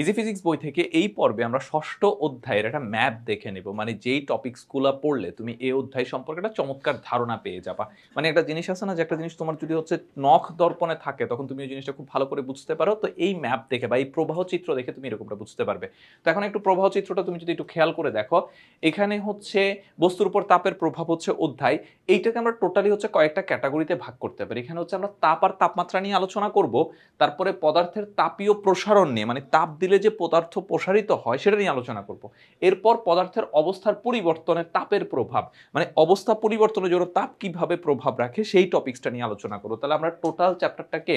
Easy physics বই থেকে এই পর্বে আমরা ষষ্ঠ অধ্যায়ের একটা ম্যাপ দেখে নেব। মানে যেই টপিকসগুলো পড়লে তুমি এই অধ্যায় সম্পর্কে একটা চমৎকার ধারণা পেয়ে যাবা। মানে একটা জিনিস আছে না যে একটা জিনিস তোমার যদি হচ্ছে নখ দর্পণে থাকে, তখন তুমি ওই জিনিসটা খুব ভালো করে বুঝতে পারো। তো এই ম্যাপ দেখে বা এই প্রবাহ চিত্র দেখে তুমি এরকমটা বুঝতে পারবে। তো এখন একটু প্রবাহ চিত্রটা তুমি যদি একটু খেয়াল করে দেখো, এখানে হচ্ছে বস্তুর উপর তাপের প্রভাব হচ্ছে অধ্যায়। এইটাকে আমরা টোটালি হচ্ছে কয়েকটা ক্যাটাগরিতে ভাগ করতে পারি। এখানে হচ্ছে আমরা তাপ আর তাপমাত্রা নিয়ে আলোচনা করব। তারপরে পদার্থের তাপীয় প্রসারণ নিয়ে মানে তাপ দিলে যে পদার্থ প্রসারিত হয়, সেটা নিয়ে আলোচনা করব। এরপর পদার্থের অবস্থার পরিবর্তনে তাপের প্রভাব মানে অবস্থা পরিবর্তনের জন্য তাপ কীভাবে প্রভাব রাখে, সেই টপিকসটা নিয়ে আলোচনা করব। তাহলে আমরা টোটাল চ্যাপ্টারটাকে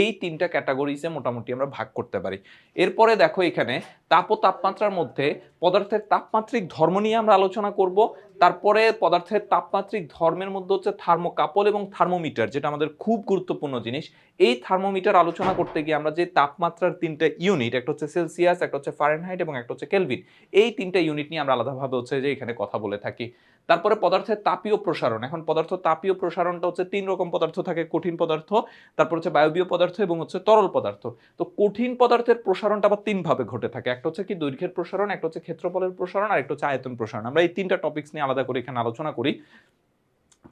এই তিনটা ক্যাটাগরিজে মোটামুটি আমরা ভাগ করতে পারি। এরপরে দেখো এখানে তাপ ও তাপমাত্রার মধ্যে পদার্থের তাপমাত্রিক ধর্ম নিয়ে আমরা আলোচনা করব। তারপরে পদার্থের তাপমাত্রিক ধর্মের মধ্যে হচ্ছে থার্মোকাপল এবং থার্মোমিটার, যেটা আমাদের খুব গুরুত্বপূর্ণ জিনিস। এই থার্মোমিটার আলোচনা করতে গিয়ে আমরা যে তাপমাত্রার তিনটা ইউনিট একটা হচ্ছে সেলসিয়াস, একটা হচ্ছে ফারেনহাইট এবং একটা হচ্ছে কেলভিন এই তিনটা ইউনিট নিয়ে আমরা আলাদাভাবে হচ্ছে যে এখানে কথা বলে থাকি। তারপরে পদার্থের তাপীয় প্রসারণ। এখন পদার্থ তাপীয় প্রসারণটা হচ্ছে তিন রকম পদার্থ থাকে, কঠিন পদার্থ, তারপর হচ্ছে বায়বীয় পদার্থ এবং হচ্ছে তরল পদার্থ। তো কঠিন পদার্থের প্রসারণটা আবার তিন ভাবে ঘটে থাকে। একটা হচ্ছে কি দৈর্ঘ্যের প্রসারণ, একটা হচ্ছে ক্ষেত্রফলের প্রসারণ, আর একটা হচ্ছে আয়তন প্রসারণ। আমরা এই তিনটা টপিকস নিয়ে আলাদা করে এখানে আলোচনা করি।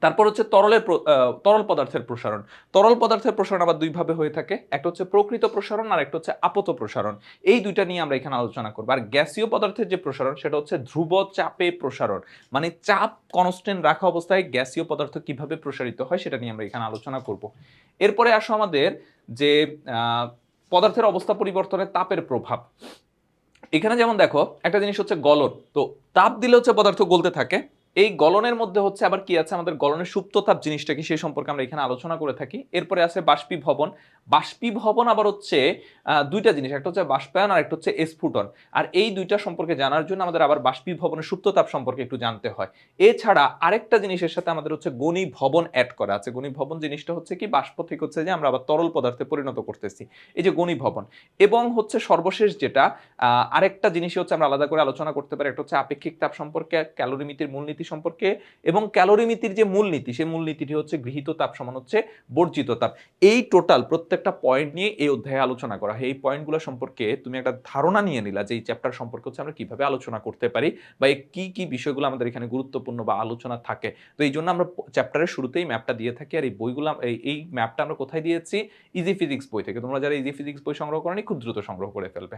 তারপর হচ্ছে তরলের তরল পদার্থের প্রসারণ। তরল পদার্থের প্রসারণ আবার দুইভাবে হয়ে থাকে। একটা হচ্ছে প্রকৃত প্রসারণ আর একটা হচ্ছে আপত প্রসারণ। এই দুইটা নিয়ে আমরা এখানে আলোচনা করব। আর গ্যাসীয় পদার্থের যে প্রসারণ, সেটা হচ্ছে ধ্রুব চাপে প্রসারণ। মানে চাপ কনস্ট্যান্ট রাখা অবস্থায় গ্যাসীয় পদার্থ কীভাবে প্রসারিত হয়, সেটা নিয়ে আমরা এখানে আলোচনা করব। এরপরে আসো আমাদের যে পদার্থের অবস্থা পরিবর্তনের তাপের প্রভাব। এখানে যেমন দেখো, একটা জিনিস হচ্ছে গলন। তো তাপ দিলে হচ্ছে পদার্থ গলতে থাকে। এই গলনের মধ্যে হচ্ছে আবার কি আছে? আমাদের গলনের সুপ্ত তাপ জিনিসটা কি সেই সম্পর্কে আমরা এখানে আলোচনা করে থাকি। এরপরে আছে বাষ্পীভবন। বাষ্পীভবন আবার হচ্ছে দুইটা জিনিস, একটা হচ্ছে বাষ্পায়ন আর একটা হচ্ছে স্ফুটন। আর এই দুইটা সম্পর্কে জানার জন্য আমাদের আবার বাষ্পীভবনের সুপ্ত তাপ সম্পর্কে একটু জানতে হয়। এছাড়া আরেকটা জিনিসের সাথে আমাদের হচ্ছে গণীভবন অ্যাড করা আছে। গণীভবন জিনিসটা হচ্ছে কি? বাষ্প থেকে হচ্ছে যে আমরা আবার তরল পদার্থে পরিণত করতেছি। এই যে গণীভবন এবং হচ্ছে সর্বশেষ যেটা আরেকটা জিনিস হচ্ছে আমরা আলাদা করে আলোচনা করতে পারি। একটা হচ্ছে আপেক্ষিক তাপ সম্পর্কে ক্যালোরিমিতির মূলনীতি সম্পর্কে এবং ক্যালোরিমিতির যে মূলনীতি, সেই মূল নীতিটি হচ্ছে গৃহীত তাপ সমান হচ্ছে বর্জিত তাপ। এই টোটাল প্রত্যেকটা পয়েন্ট নিয়ে এই অধ্যায়ে আলোচনা করা। হয় এই পয়েন্টগুলো সম্পর্কে তুমি একটা ধারণা নিয়ে নিলা যে এই চ্যাপ্টার সম্পর্কে হচ্ছে আমরা কীভাবে আলোচনা করতে পারি বা এই কি কি বিষয়গুলো আমাদের এখানে গুরুত্বপূর্ণ বা আলোচনা থাকে। তো এই জন্য আমরা চ্যাপ্টারের শুরুতেই ম্যাপটা দিয়ে থাকি আর এই বইগুলো এই এই ম্যাপটা আমরা কোথায় দিয়েছি? ইজি ফিজিক্স বই থেকে। তোমরা যারা ইজি ফিজিক্স বই সংগ্রহ করনি, খুব দ্রুত সংগ্রহ করে ফেলবে।